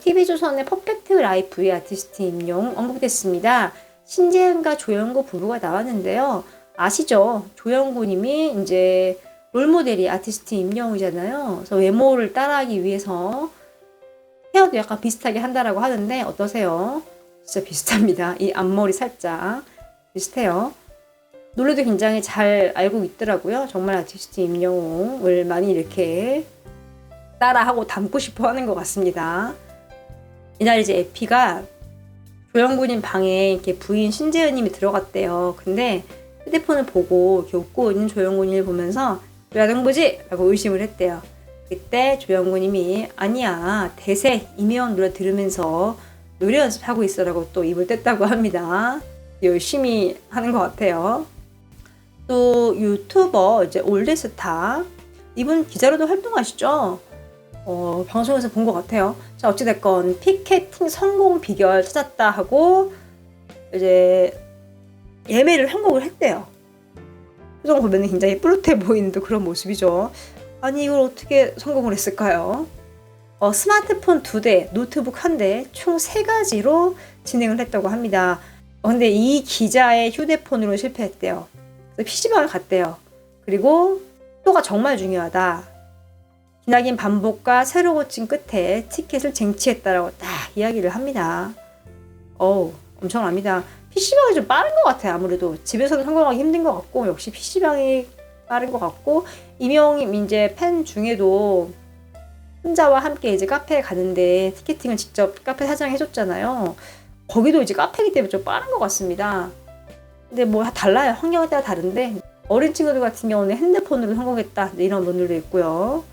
TV조선의 퍼펙트 라이프의 아티스트 임용 언급됐습니다. 신재은과 조영구 부부가 나왔는데요. 아시죠? 조영구님이 이제 롤모델이 아티스트 임영웅이잖아요. 그래서 외모를 따라하기 위해서 헤어도 약간 비슷하게 한다라고 하는데 어떠세요? 진짜 비슷합니다. 이 앞머리 살짝 비슷해요. 노래도 굉장히 잘 알고 있더라고요. 정말 아티스트 임영웅을 많이 이렇게 따라하고 닮고 싶어 하는 것 같습니다. 이날 이제 에피가 조영구님 방에 이렇게 부인 신재은님이 들어갔대요. 근데 휴대폰을 보고 이렇게 웃고 있는 조영구님을 보면서 야정부지? 라고 의심을 했대요. 그때 조영구님이 아니야 대세 이미영 노래 들으면서 노래 연습하고 있어라고 또 입을 뗐다고 합니다. 열심히 하는 것 같아요. 또 유튜버 이제 올드스타 이분 기자로도 활동하시죠. 어, 방송에서 본 것 같아요. 자 어찌됐건 피켓팅 성공 비결 찾았다 하고 이제 예매를 성공을 했대요. 표정 보면 굉장히 뿌듯해 보이는 또 그런 모습이죠. 아니 이걸 어떻게 성공을 했을까요? 어, 스마트폰 두 대, 노트북 한 대, 총 세 가지로 진행을 했다고 합니다. 어, 근데 이 기자의 휴대폰으로 실패했대요. PC방을 갔대요. 그리고 또가 정말 중요하다. 기나긴 반복과 새로 고친 끝에 티켓을 쟁취했다라고 딱 이야기를 합니다. 어우, 엄청납니다. PC방이 좀 빠른 것 같아요. 아무래도 집에서는 성공하기 힘든 것 같고 역시 PC방이 빠른 것 같고 이명희 이제 팬 중에도 혼자와 함께 이제 카페에 가는데 티켓팅을 직접 카페 사장이 해줬잖아요. 거기도 이제 카페이기 때문에 좀 빠른 것 같습니다. 근데 뭐다 달라요. 환경에 따라 다른데 어린 친구들 같은 경우는 핸드폰으로 성공했다 이런 분들도 있고요.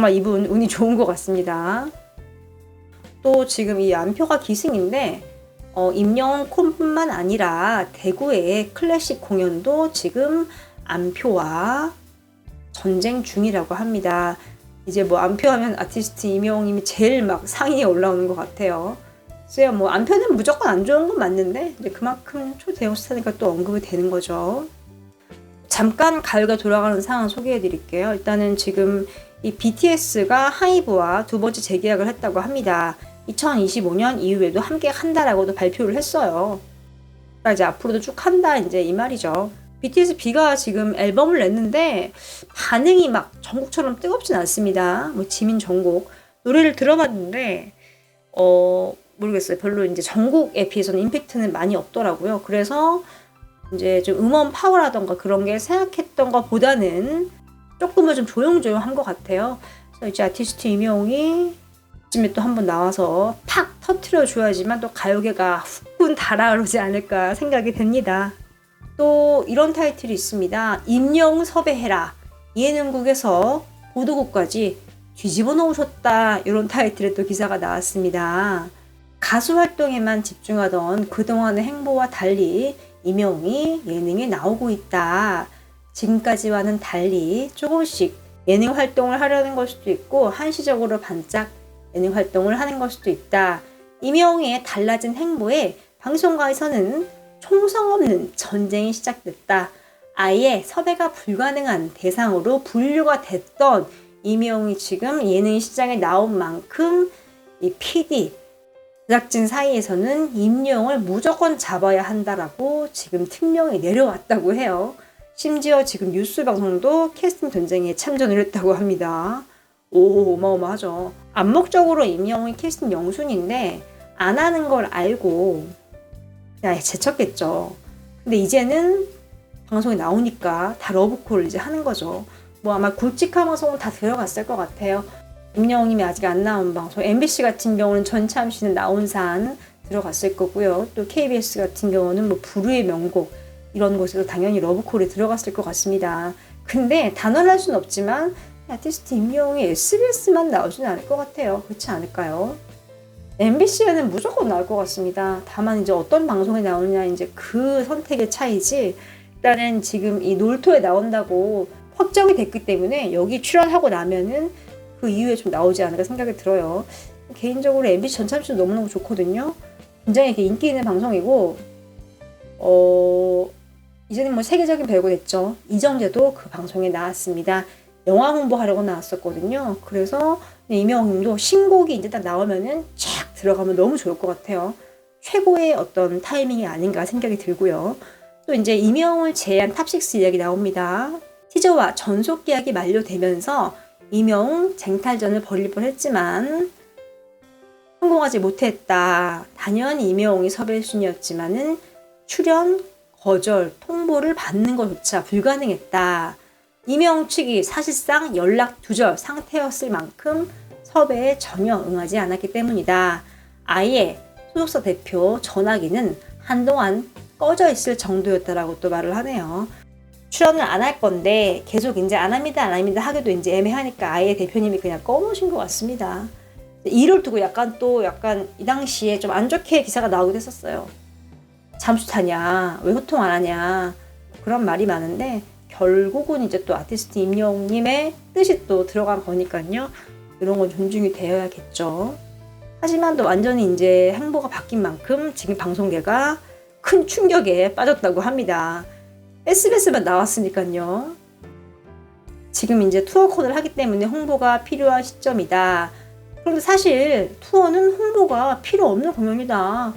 정말 이분 운이 좋은 것 같습니다. 또 지금 이 안표가 기승인데 어, 임영콘뿐만 아니라 대구의 클래식 공연도 지금 안표와 전쟁 중이라고 합니다. 이제 뭐 안표하면 아티스트 임영웅님이 제일 막 상위에 올라오는 것 같아요. 그래서 뭐 안표는 무조건 안 좋은 건 맞는데 이제 그만큼 초대형 스타니까 또 언급이 되는 거죠. 잠깐 가을가 돌아가는 상황 소개해 드릴게요. 일단은 지금 이 BTS가 하이브와 두 번째 재계약을 했다고 합니다. 2025년 이후에도 함께 한다라고도 발표를 했어요. 그러니까 이제 앞으로도 쭉 한다 이제 이 말이죠. BTS B가 지금 앨범을 냈는데 반응이 막 전국처럼 뜨겁진 않습니다. 뭐 지민 전곡 노래를 들어봤는데 어 모르겠어요. 별로 이제 전곡에 비해서는 임팩트는 많이 없더라고요. 그래서 이제 좀 음원 파워라던가 그런 게 생각했던 것보다는 조금은 좀 조용조용한 것 같아요. 그래서 이제 아티스트 임영웅이 쯤에 또 한 번 나와서 팍 터트려 줘야지만 또 가요계가 후끈 달아오르지 않을까 생각이 됩니다. 또 이런 타이틀이 있습니다. 임영 섭외해라. 예능국에서 보도국까지 뒤집어 놓으셨다. 이런 타이틀의 또 기사가 나왔습니다. 가수 활동에만 집중하던 그동안의 행보와 달리 임영웅이 예능에 나오고 있다. 지금까지와는 달리 조금씩 예능 활동을 하려는 걸 수도 있고 한시적으로 반짝 예능 활동을 하는 걸 수도 있다. 임영웅의 달라진 행보에 방송가에서는 총성 없는 전쟁이 시작됐다. 아예 섭외가 불가능한 대상으로 분류가 됐던 임영웅이 지금 예능 시장에 나온 만큼 이 PD 제작진 사이에서는 임영웅을 무조건 잡아야 한다라고 지금 특명이 내려왔다고 해요. 심지어 지금 뉴스 방송도 캐스팅 전쟁에 참전을 했다고 합니다. 오, 어마어마하죠. 암묵적으로 임영웅이 캐스팅 영순인데 안 하는 걸 알고 그냥 제쳤겠죠. 근데 이제는 방송에 나오니까 다 러브콜을 이제 하는 거죠. 뭐 아마 굵직한 방송은 다 들어갔을 것 같아요. 임영웅님이 아직 안 나온 방송, MBC 같은 경우는 전참 씨는 나온 산 들어갔을 거고요. 또 KBS 같은 경우는 뭐 부르의 명곡 이런 곳에서 당연히 러브콜에 들어갔을 것 같습니다. 근데 단언할 수는 없지만 아티스트 임영웅이 SBS만 나오지는 않을 것 같아요. 그렇지 않을까요? MBC에는 무조건 나올 것 같습니다. 다만 이제 어떤 방송에 나오느냐 이제 그 선택의 차이지. 일단은 지금 이 놀토에 나온다고 확정이 됐기 때문에 여기 출연하고 나면은 그 이후에 좀 나오지 않을까 생각이 들어요. 개인적으로 MBC 전참시 너무너무 좋거든요. 굉장히 인기 있는 방송이고, 어, 이제는 뭐 세계적인 배우가 됐죠. 이정재도 그 방송에 나왔습니다. 영화 홍보하려고 나왔었거든요. 그래서 이명웅님도 신곡이 이제 딱 나오면은 쫙 들어가면 너무 좋을 것 같아요. 최고의 어떤 타이밍이 아닌가 생각이 들고요. 또 이제 이명웅을 제외한 탑6 이야기 나옵니다. 티저와 전속 계약이 만료되면서 이명웅 쟁탈전을 벌일 뻔했지만 성공하지 못했다. 단연 이명웅이 섭외 순이었지만은 출연 거절 통보를 받는 것조차 불가능했다. 이명웅 측이 사실상 연락 두절 상태였을 만큼 섭외에 전혀 응하지 않았기 때문이다. 아예 소속사 대표 전화기는 한동안 꺼져 있을 정도였다라고 또 말을 하네요. 출연을 안 할 건데 계속 이제 안 합니다 안 합니다 하기도 이제 애매하니까 아예 대표님이 그냥 꺼놓으신 것 같습니다. 이를 두고 약간 또 약간 이 당시에 좀 안 좋게 기사가 나오기도 했었어요. 잠수 타냐 왜 소통 안 하냐 그런 말이 많은데 결국은 이제 또 아티스트 임영웅님의 뜻이 또 들어간 거니까요. 이런 건 존중이 되어야겠죠. 하지만 또 완전히 이제 행보가 바뀐 만큼 지금 방송계가 큰 충격에 빠졌다고 합니다. SBS만 나왔으니까요. 지금 이제 투어 코드를 하기 때문에 홍보가 필요한 시점이다. 그런데 사실 투어는 홍보가 필요 없는 공연이다.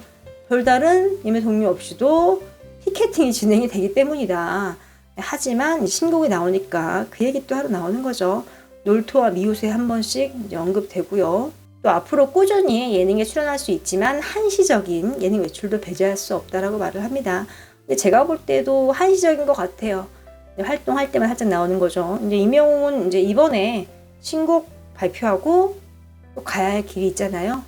별다른 예매 동료 없이도 티켓팅이 진행이 되기 때문이다. 하지만 신곡이 나오니까 그 얘기 또 하러 나오는 거죠. 놀토와 미우새 한 번씩 언급되고요. 또 앞으로 꾸준히 예능에 출연할 수 있지만 한시적인 예능 외출도 배제할 수 없다라고 말을 합니다. 근데 제가 볼 때도 한시적인 것 같아요. 활동할 때만 살짝 나오는 거죠. 이제 이명웅은 이제 이번에 신곡 발표하고 또 가야 할 길이 있잖아요.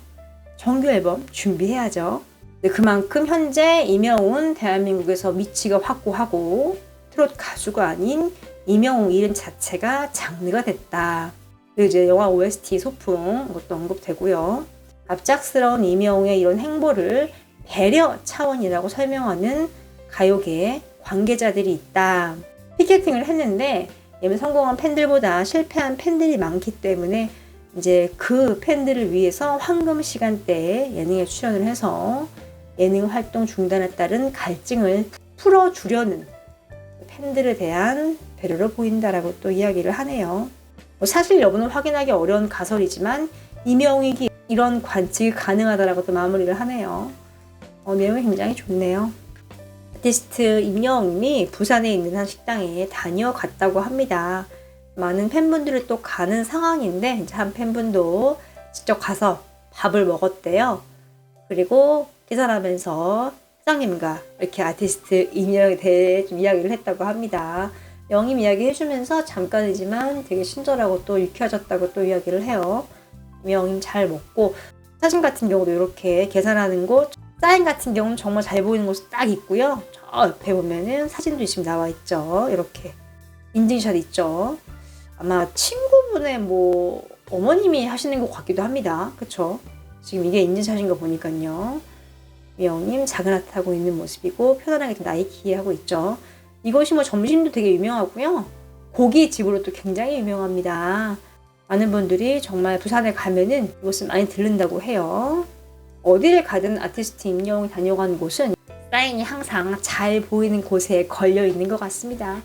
정규 앨범 준비해야죠. 근데 그만큼 현재 이명웅은 대한민국에서 위치가 확고하고 트롯 가수가 아닌 이명웅 이름 자체가 장르가 됐다. 그리고 이제 영화 OST 소풍 이것도 언급되고요. 갑작스러운 이명웅의 이런 행보를 배려 차원이라고 설명하는 가요계의 관계자들이 있다. 피켓팅을 했는데 예매 성공한 팬들보다 실패한 팬들이 많기 때문에 이제 그 팬들을 위해서 황금 시간대에 예능에 출연을 해서 예능 활동 중단에 따른 갈증을 풀어주려는 팬들에 대한 배려를 보인다라고 또 이야기를 하네요. 뭐 사실 여부는 확인하기 어려운 가설이지만 이명익이 이런 관측이 가능하다라고 또 마무리를 하네요. 어, 내용이 굉장히 좋네요. 아티스트 임영웅이 부산에 있는 한 식당에 다녀갔다고 합니다. 많은 팬분들이 또 가는 상황인데 이제 한 팬분도 직접 가서 밥을 먹었대요. 그리고 계산하면서 사장님과 이렇게 아티스트 임영에 대해 좀 이야기를 했다고 합니다. 영임 이야기 해주면서 잠깐이지만 되게 친절하고 또 유쾌해졌다고 또 이야기를 해요. 임영임 잘 먹고 사진 같은 경우도 이렇게 계산하는 곳 사인 같은 경우는 정말 잘 보이는 곳이 딱 있고요. 저 옆에 보면은 사진도 지금 나와 있죠. 이렇게 인증샷 있죠. 아마 친구분의 뭐 어머님이 하시는 것 같기도 합니다. 그쵸? 지금 이게 인증샷인 거 보니까요. 미영님 작은 하트 하고 있는 모습이고 편안하게 좀 나이키 하고 있죠. 이것이 뭐 점심도 되게 유명하고요. 고기 집으로 또 굉장히 유명합니다. 많은 분들이 정말 부산에 가면은 이곳을 많이 들른다고 해요. 어디를 가든 아티스트 임영웅이 다녀간 곳은 사인이 항상 잘 보이는 곳에 걸려 있는 것 같습니다.